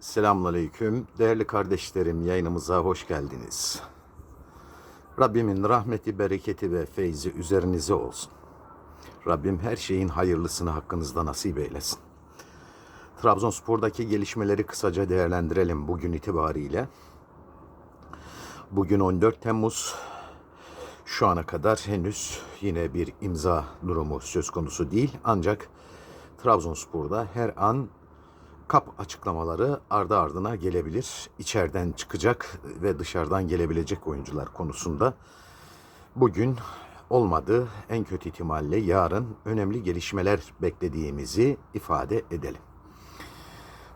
Selamünaleyküm. Değerli kardeşlerim yayınımıza hoş geldiniz. Rabbimin rahmeti, bereketi ve feyzi üzerinize olsun. Rabbim her şeyin hayırlısını hakkınızda nasip eylesin. Trabzonspor'daki gelişmeleri kısaca değerlendirelim bugün itibariyle. Bugün 14 Temmuz. Şu ana kadar henüz yine bir imza durumu söz konusu değil. Ancak Trabzonspor'da her an kap açıklamaları ardı ardına gelebilir. İçeriden çıkacak ve dışarıdan gelebilecek oyuncular konusunda bugün olmadı. En kötü ihtimalle yarın önemli gelişmeler beklediğimizi ifade edelim.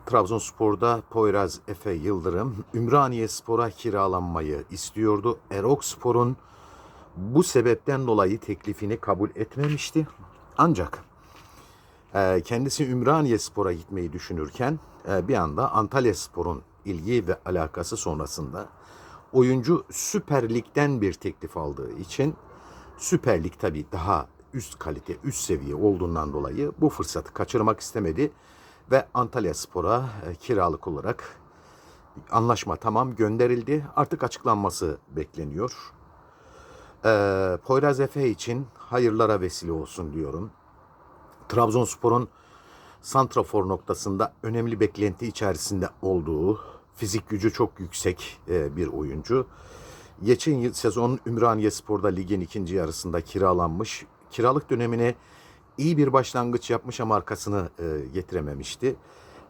Trabzonspor'da Poyraz Efe Yıldırım Ümraniye Spor'a kiralanmayı istiyordu. Erok Spor'un bu sebepten dolayı teklifini kabul etmemişti. Ancak kendisi Ümraniye Spor'a gitmeyi düşünürken e, bir anda Antalya Spor'un ilgi ve alakası sonrasında oyuncu Süper Lig'den bir teklif aldığı için Süper Lig tabii daha üst kalite, üst seviye olduğundan dolayı bu fırsatı kaçırmak istemedi ve Antalya Spor'a e, kiralık olarak anlaşma tamam gönderildi. Artık açıklanması bekleniyor. Ee, Poyraz Efe için hayırlara vesile olsun diyorum. Trabzonspor'un santrafor noktasında önemli beklenti içerisinde olduğu, fizik gücü çok yüksek e, bir oyuncu. Geçen yıl sezon Ümraniye Spor'da ligin ikinci yarısında kiralanmış. Kiralık dönemine iyi bir başlangıç yapmış ama arkasını e, getirememişti.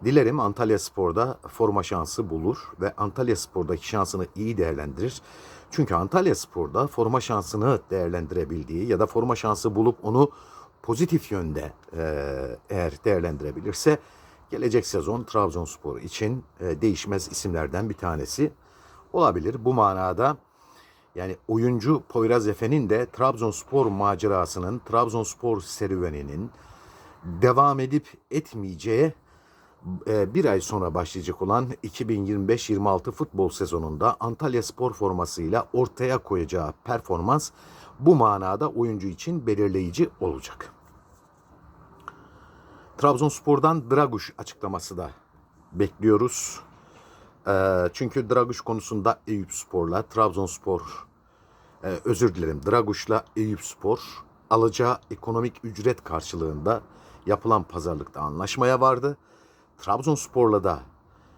Dilerim Antalya Spor'da forma şansı bulur ve Antalya Spor'daki şansını iyi değerlendirir. Çünkü Antalya Spor'da forma şansını değerlendirebildiği ya da forma şansı bulup onu pozitif yönde e, eğer değerlendirebilirse gelecek sezon Trabzonspor için e, değişmez isimlerden bir tanesi olabilir. Bu manada yani oyuncu Poyraz Efe'nin de Trabzonspor macerasının, Trabzonspor serüveninin devam edip etmeyeceği e, bir ay sonra başlayacak olan 2025-26 futbol sezonunda Antalya Spor formasıyla ortaya koyacağı performans bu manada oyuncu için belirleyici olacak. Trabzonspor'dan Draguş açıklaması da bekliyoruz. Ee, çünkü Draguş konusunda Eyüp Spor'la Trabzonspor e, özür dilerim Draguş'la Eyüp Spor alacağı ekonomik ücret karşılığında yapılan pazarlıkta anlaşmaya vardı. Trabzonspor'la da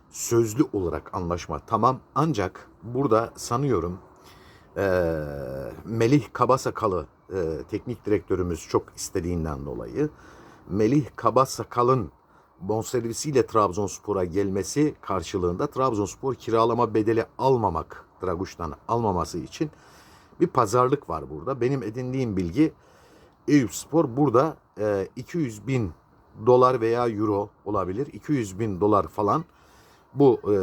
sözlü olarak anlaşma tamam ancak burada sanıyorum e, Melih Kabasakalı e, teknik direktörümüz çok istediğinden dolayı Melih Kabasakal'ın bonservisiyle Trabzonspor'a gelmesi karşılığında Trabzonspor kiralama bedeli almamak, Draguş'tan almaması için bir pazarlık var burada. Benim edindiğim bilgi Eyüp Spor burada e, 200 bin dolar veya euro olabilir. 200 bin dolar falan bu e,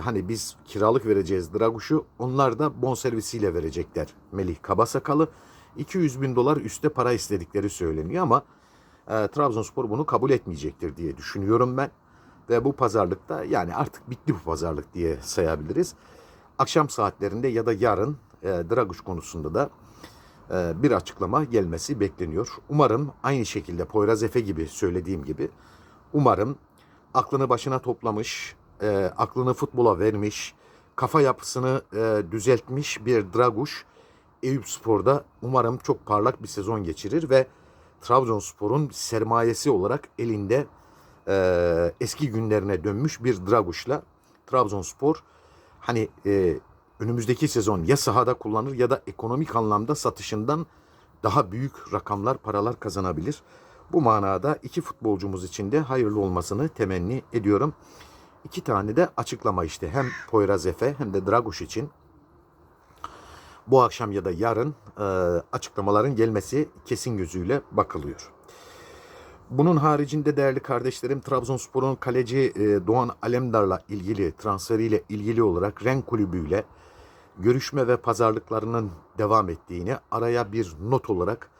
hani biz kiralık vereceğiz Draguş'u onlar da bonservisiyle verecekler Melih Kabasakalı. 200 bin dolar üste para istedikleri söyleniyor ama e, Trabzonspor bunu kabul etmeyecektir diye düşünüyorum ben. Ve bu pazarlıkta yani artık bitti bu pazarlık diye sayabiliriz. Akşam saatlerinde ya da yarın e, Draguş konusunda da e, bir açıklama gelmesi bekleniyor. Umarım aynı şekilde Poyraz Efe gibi söylediğim gibi umarım aklını başına toplamış, e, aklını futbola vermiş, kafa yapısını e, düzeltmiş bir Draguş Eyüp Spor'da umarım çok parlak bir sezon geçirir ve Trabzonspor'un sermayesi olarak elinde e, eski günlerine dönmüş bir Draguş'la Trabzonspor hani e, önümüzdeki sezon ya sahada kullanır ya da ekonomik anlamda satışından daha büyük rakamlar, paralar kazanabilir. Bu manada iki futbolcumuz için de hayırlı olmasını temenni ediyorum. İki tane de açıklama işte hem Poyraz Efe hem de Draguş için bu akşam ya da yarın e, açıklamaların gelmesi kesin gözüyle bakılıyor. Bunun haricinde değerli kardeşlerim Trabzonspor'un kaleci e, Doğan Alemdar'la ilgili transferiyle ilgili olarak Ren kulübüyle görüşme ve pazarlıklarının devam ettiğini araya bir not olarak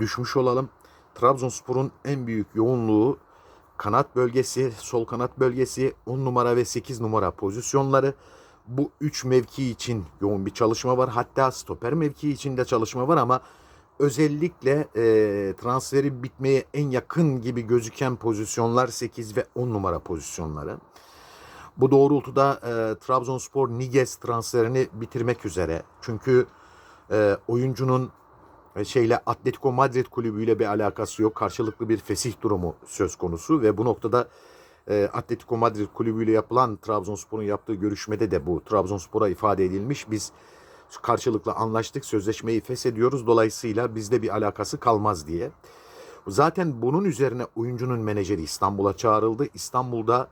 düşmüş olalım. Trabzonspor'un en büyük yoğunluğu kanat bölgesi, sol kanat bölgesi, 10 numara ve 8 numara pozisyonları. Bu 3 mevki için yoğun bir çalışma var. Hatta stoper mevki için de çalışma var ama özellikle e, transferi bitmeye en yakın gibi gözüken pozisyonlar 8 ve 10 numara pozisyonları. Bu doğrultuda e, Trabzonspor Niguez transferini bitirmek üzere. Çünkü e, oyuncunun e, şeyle Atletico Madrid kulübüyle bir alakası yok. Karşılıklı bir fesih durumu söz konusu ve bu noktada e, Atletico Madrid kulübüyle yapılan Trabzonspor'un yaptığı görüşmede de bu Trabzonspor'a ifade edilmiş. Biz karşılıklı anlaştık, sözleşmeyi feshediyoruz. Dolayısıyla bizde bir alakası kalmaz diye. Zaten bunun üzerine oyuncunun menajeri İstanbul'a çağrıldı. İstanbul'da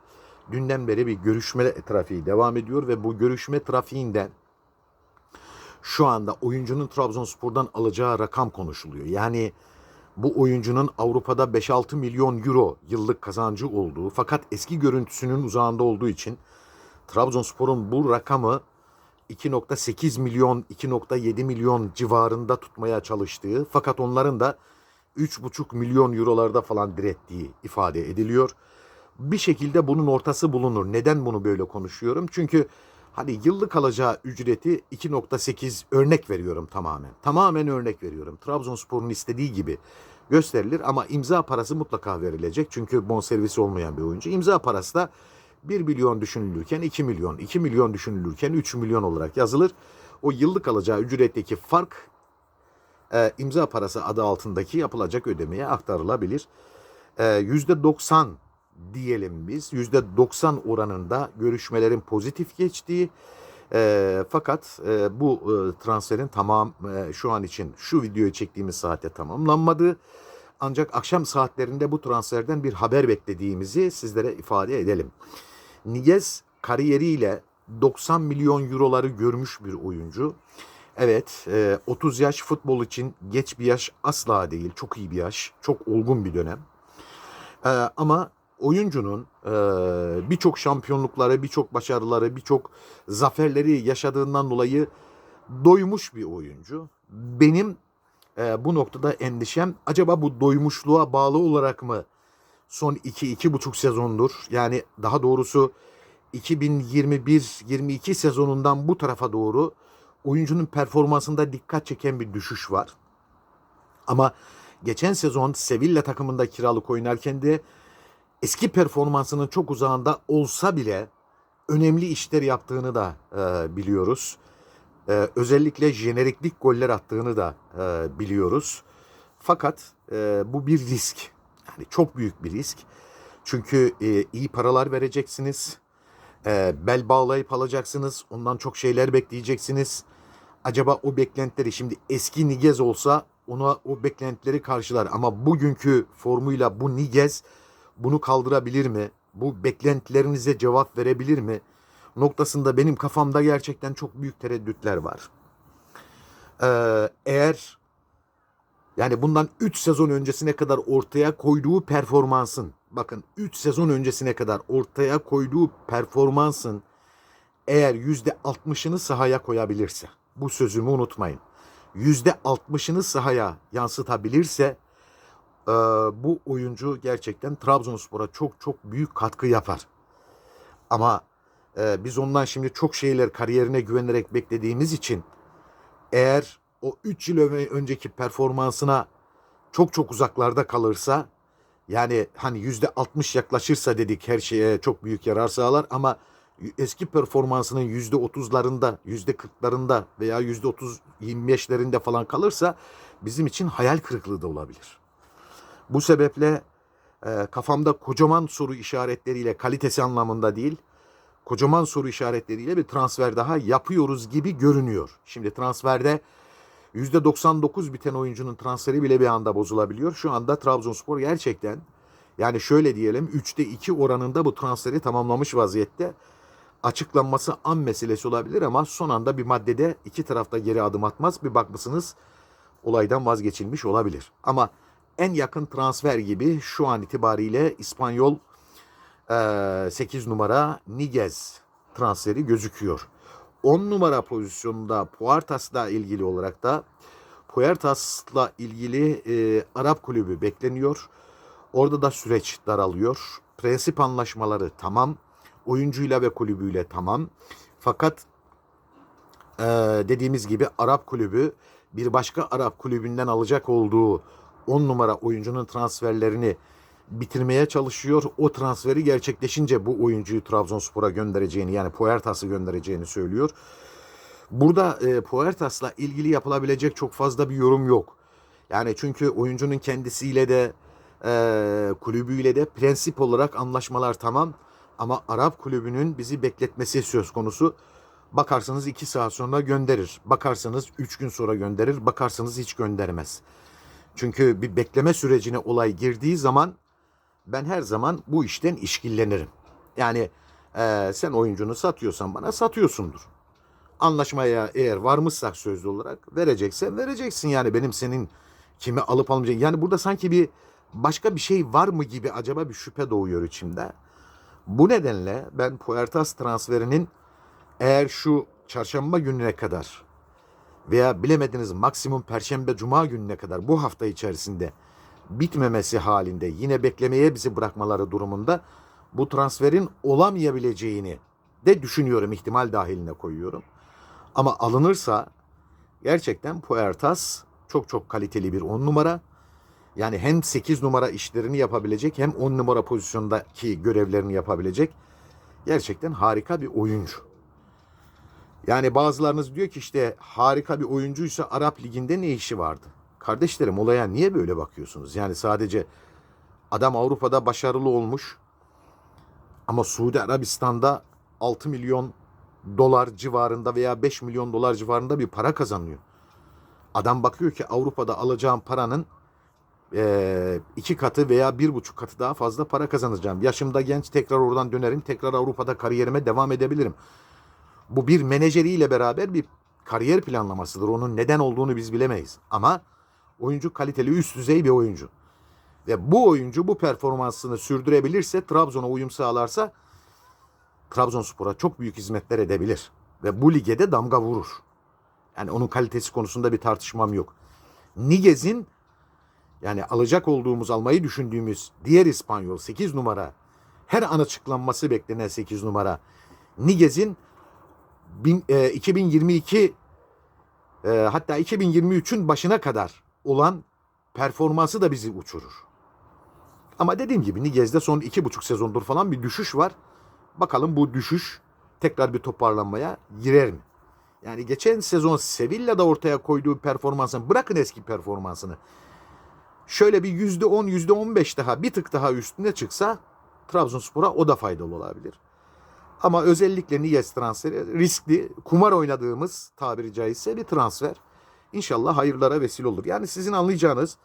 dünden beri bir görüşme trafiği devam ediyor ve bu görüşme trafiğinden şu anda oyuncunun Trabzonspor'dan alacağı rakam konuşuluyor. Yani bu oyuncunun Avrupa'da 5-6 milyon euro yıllık kazancı olduğu fakat eski görüntüsünün uzağında olduğu için Trabzonspor'un bu rakamı 2.8 milyon 2.7 milyon civarında tutmaya çalıştığı fakat onların da 3.5 milyon eurolarda falan direttiği ifade ediliyor. Bir şekilde bunun ortası bulunur. Neden bunu böyle konuşuyorum? Çünkü hani yıllık alacağı ücreti 2.8 örnek veriyorum tamamen. Tamamen örnek veriyorum. Trabzonspor'un istediği gibi gösterilir ama imza parası mutlaka verilecek. Çünkü bonservisi olmayan bir oyuncu. İmza parası da 1 milyon düşünülürken 2 milyon, 2 milyon düşünülürken 3 milyon olarak yazılır. O yıllık alacağı ücretteki fark e, imza parası adı altındaki yapılacak ödemeye aktarılabilir. E, %90 diyelim biz. %90 oranında görüşmelerin pozitif geçtiği e, fakat e, bu e, transferin tamam e, şu an için şu videoyu çektiğimiz saatte tamamlanmadığı ancak akşam saatlerinde bu transferden bir haber beklediğimizi sizlere ifade edelim. Niguez kariyeriyle 90 milyon euroları görmüş bir oyuncu. Evet, e, 30 yaş futbol için geç bir yaş asla değil. Çok iyi bir yaş, çok olgun bir dönem. E, ama oyuncunun birçok şampiyonlukları, birçok başarıları, birçok zaferleri yaşadığından dolayı doymuş bir oyuncu. Benim bu noktada endişem acaba bu doymuşluğa bağlı olarak mı son 2-2,5 sezondur yani daha doğrusu 2021-22 sezonundan bu tarafa doğru oyuncunun performansında dikkat çeken bir düşüş var. Ama geçen sezon Sevilla takımında kiralık oynarken de eski performansının çok uzağında olsa bile önemli işler yaptığını da e, biliyoruz. E, özellikle jeneriklik goller attığını da e, biliyoruz. Fakat e, bu bir risk. Yani çok büyük bir risk. Çünkü e, iyi paralar vereceksiniz. E, bel bağlayıp alacaksınız. Ondan çok şeyler bekleyeceksiniz. Acaba o beklentileri şimdi eski Nigez olsa ona o beklentileri karşılar. Ama bugünkü formuyla bu Nigez bunu kaldırabilir mi? Bu beklentilerinize cevap verebilir mi? Noktasında benim kafamda gerçekten çok büyük tereddütler var. Ee, eğer yani bundan 3 sezon öncesine kadar ortaya koyduğu performansın bakın 3 sezon öncesine kadar ortaya koyduğu performansın eğer %60'ını sahaya koyabilirse bu sözümü unutmayın. %60'ını sahaya yansıtabilirse e, bu oyuncu gerçekten Trabzonspor'a çok çok büyük katkı yapar. Ama e, biz ondan şimdi çok şeyler kariyerine güvenerek beklediğimiz için eğer o 3 yıl önceki performansına çok çok uzaklarda kalırsa yani hani yüzde 60 yaklaşırsa dedik her şeye çok büyük yarar sağlar ama eski performansının yüzde 30'larında, yüzde 40'larında veya yüzde 30 25'lerinde falan kalırsa bizim için hayal kırıklığı da olabilir. Bu sebeple e, kafamda kocaman soru işaretleriyle kalitesi anlamında değil, kocaman soru işaretleriyle bir transfer daha yapıyoruz gibi görünüyor. Şimdi transferde %99 biten oyuncunun transferi bile bir anda bozulabiliyor. Şu anda Trabzonspor gerçekten yani şöyle diyelim 3'te 2 oranında bu transferi tamamlamış vaziyette. Açıklanması an meselesi olabilir ama son anda bir maddede iki tarafta geri adım atmaz. Bir bakmışsınız olaydan vazgeçilmiş olabilir. Ama en yakın transfer gibi şu an itibariyle İspanyol 8 numara Niguez transferi gözüküyor. 10 numara pozisyonunda Puertas'la ilgili olarak da Puertas'la ilgili e, Arap kulübü bekleniyor. Orada da süreç daralıyor. Prensip anlaşmaları tamam. Oyuncuyla ve kulübüyle tamam. Fakat e, dediğimiz gibi Arap kulübü bir başka Arap kulübünden alacak olduğu 10 numara oyuncunun transferlerini bitirmeye çalışıyor. O transferi gerçekleşince bu oyuncuyu Trabzonspor'a göndereceğini yani Puertas'ı göndereceğini söylüyor. Burada e, Puertas'la ilgili yapılabilecek çok fazla bir yorum yok. Yani çünkü oyuncunun kendisiyle de e, kulübüyle de prensip olarak anlaşmalar tamam. Ama Arap kulübünün bizi bekletmesi söz konusu. Bakarsanız 2 saat sonra gönderir. Bakarsanız 3 gün sonra gönderir. Bakarsanız hiç göndermez. Çünkü bir bekleme sürecine olay girdiği zaman ben her zaman bu işten işkillenirim. Yani e, sen oyuncunu satıyorsan bana satıyorsundur. Anlaşmaya eğer varmışsak sözlü olarak vereceksen vereceksin yani benim senin kimi alıp almayacağım. Yani burada sanki bir başka bir şey var mı gibi acaba bir şüphe doğuyor içimde. Bu nedenle ben Puertas transferinin eğer şu çarşamba gününe kadar veya bilemediniz maksimum perşembe cuma gününe kadar bu hafta içerisinde bitmemesi halinde yine beklemeye bizi bırakmaları durumunda bu transferin olamayabileceğini de düşünüyorum ihtimal dahiline koyuyorum. Ama alınırsa gerçekten Puertas çok çok kaliteli bir 10 numara. Yani hem 8 numara işlerini yapabilecek hem 10 numara pozisyondaki görevlerini yapabilecek gerçekten harika bir oyuncu. Yani bazılarınız diyor ki işte harika bir oyuncuysa Arap Ligi'nde ne işi vardı? Kardeşlerim olaya niye böyle bakıyorsunuz? Yani sadece adam Avrupa'da başarılı olmuş ama Suudi Arabistan'da 6 milyon dolar civarında veya 5 milyon dolar civarında bir para kazanıyor. Adam bakıyor ki Avrupa'da alacağım paranın eee, iki katı veya bir buçuk katı daha fazla para kazanacağım. Yaşımda genç tekrar oradan dönerim. Tekrar Avrupa'da kariyerime devam edebilirim. Bu bir menajeriyle beraber bir kariyer planlamasıdır. Onun neden olduğunu biz bilemeyiz. Ama oyuncu kaliteli üst düzey bir oyuncu. Ve bu oyuncu bu performansını sürdürebilirse, Trabzon'a uyum sağlarsa Trabzonspor'a çok büyük hizmetler edebilir. Ve bu lige de damga vurur. Yani onun kalitesi konusunda bir tartışmam yok. Niguez'in yani alacak olduğumuz, almayı düşündüğümüz diğer İspanyol 8 numara her an açıklanması beklenen 8 numara Niguez'in bin- e, 2022 e, hatta 2023'ün başına kadar olan performansı da bizi uçurur. Ama dediğim gibi Niguez'de son iki buçuk sezondur falan bir düşüş var. Bakalım bu düşüş tekrar bir toparlanmaya girer mi? Yani geçen sezon Sevilla'da ortaya koyduğu performansını bırakın eski performansını. Şöyle bir yüzde on, yüzde on beş daha bir tık daha üstüne çıksa Trabzonspor'a o da faydalı olabilir. Ama özellikle Niyes transferi riskli, kumar oynadığımız tabiri caizse bir transfer. İnşallah hayırlara vesile olur. Yani sizin anlayacağınız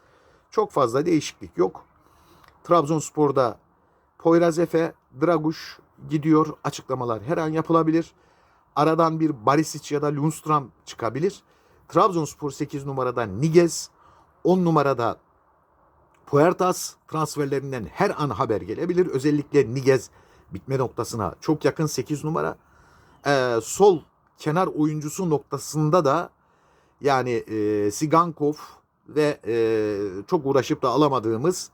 çok fazla değişiklik yok. Trabzonspor'da Poyraz Efe, Draguş gidiyor. Açıklamalar her an yapılabilir. Aradan bir Barisic ya da Lundstram çıkabilir. Trabzonspor 8 numarada Niguez, 10 numarada Puertas transferlerinden her an haber gelebilir. Özellikle Niguez bitme noktasına çok yakın 8 numara. Ee, sol kenar oyuncusu noktasında da yani e, Sigankov ve e, çok uğraşıp da alamadığımız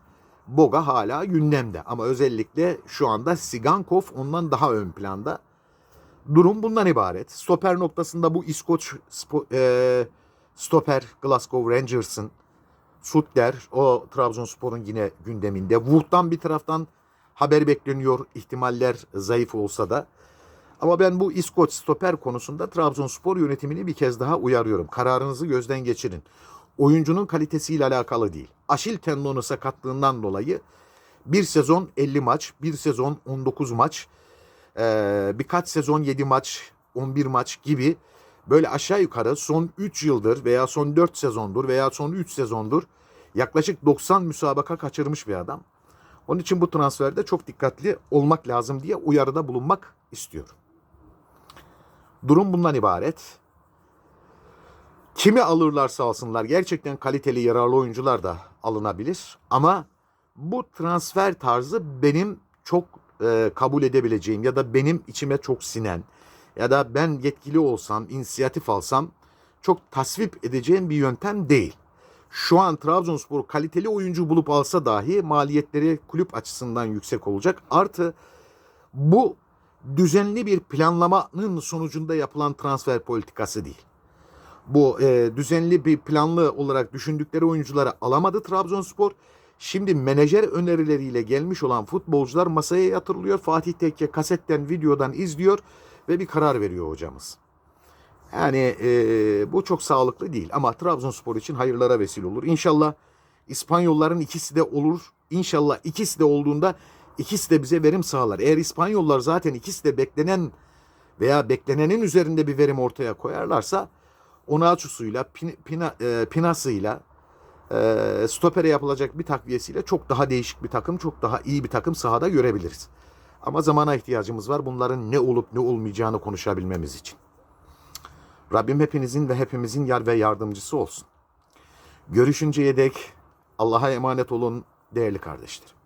Boga hala gündemde. Ama özellikle şu anda Sigankov ondan daha ön planda. Durum bundan ibaret. Stoper noktasında bu İskoç spo- e, stoper Glasgow Rangers'ın Sutler o Trabzonspor'un yine gündeminde. Wood'dan bir taraftan haber bekleniyor. ihtimaller zayıf olsa da. Ama ben bu İskoç stoper konusunda Trabzonspor yönetimini bir kez daha uyarıyorum. Kararınızı gözden geçirin. Oyuncunun kalitesiyle alakalı değil. Aşil tendonu sakatlığından dolayı bir sezon 50 maç, bir sezon 19 maç, birkaç sezon 7 maç, 11 maç gibi böyle aşağı yukarı son 3 yıldır veya son 4 sezondur veya son 3 sezondur yaklaşık 90 müsabaka kaçırmış bir adam. Onun için bu transferde çok dikkatli olmak lazım diye uyarıda bulunmak istiyorum. Durum bundan ibaret. Kimi alırlarsa alsınlar gerçekten kaliteli yararlı oyuncular da alınabilir. Ama bu transfer tarzı benim çok e, kabul edebileceğim ya da benim içime çok sinen ya da ben yetkili olsam, inisiyatif alsam çok tasvip edeceğim bir yöntem değil. Şu an Trabzonspor kaliteli oyuncu bulup alsa dahi maliyetleri kulüp açısından yüksek olacak. Artı bu düzenli bir planlamanın sonucunda yapılan transfer politikası değil. Bu e, düzenli bir planlı olarak düşündükleri oyuncuları alamadı Trabzonspor. Şimdi menajer önerileriyle gelmiş olan futbolcular masaya yatırılıyor. Fatih Tekke kasetten, videodan izliyor ve bir karar veriyor hocamız. Yani e, bu çok sağlıklı değil ama Trabzonspor için hayırlara vesile olur. İnşallah İspanyolların ikisi de olur. İnşallah ikisi de olduğunda ikisi de bize verim sağlar. Eğer İspanyollar zaten ikisi de beklenen veya beklenenin üzerinde bir verim ortaya koyarlarsa Onaçu'suyla, Pin, e, Pinas'ıyla, e, stopere yapılacak bir takviyesiyle çok daha değişik bir takım, çok daha iyi bir takım sahada görebiliriz. Ama zamana ihtiyacımız var bunların ne olup ne olmayacağını konuşabilmemiz için. Rabbim hepinizin ve hepimizin yar ve yardımcısı olsun. Görüşünceye dek Allah'a emanet olun değerli kardeşlerim.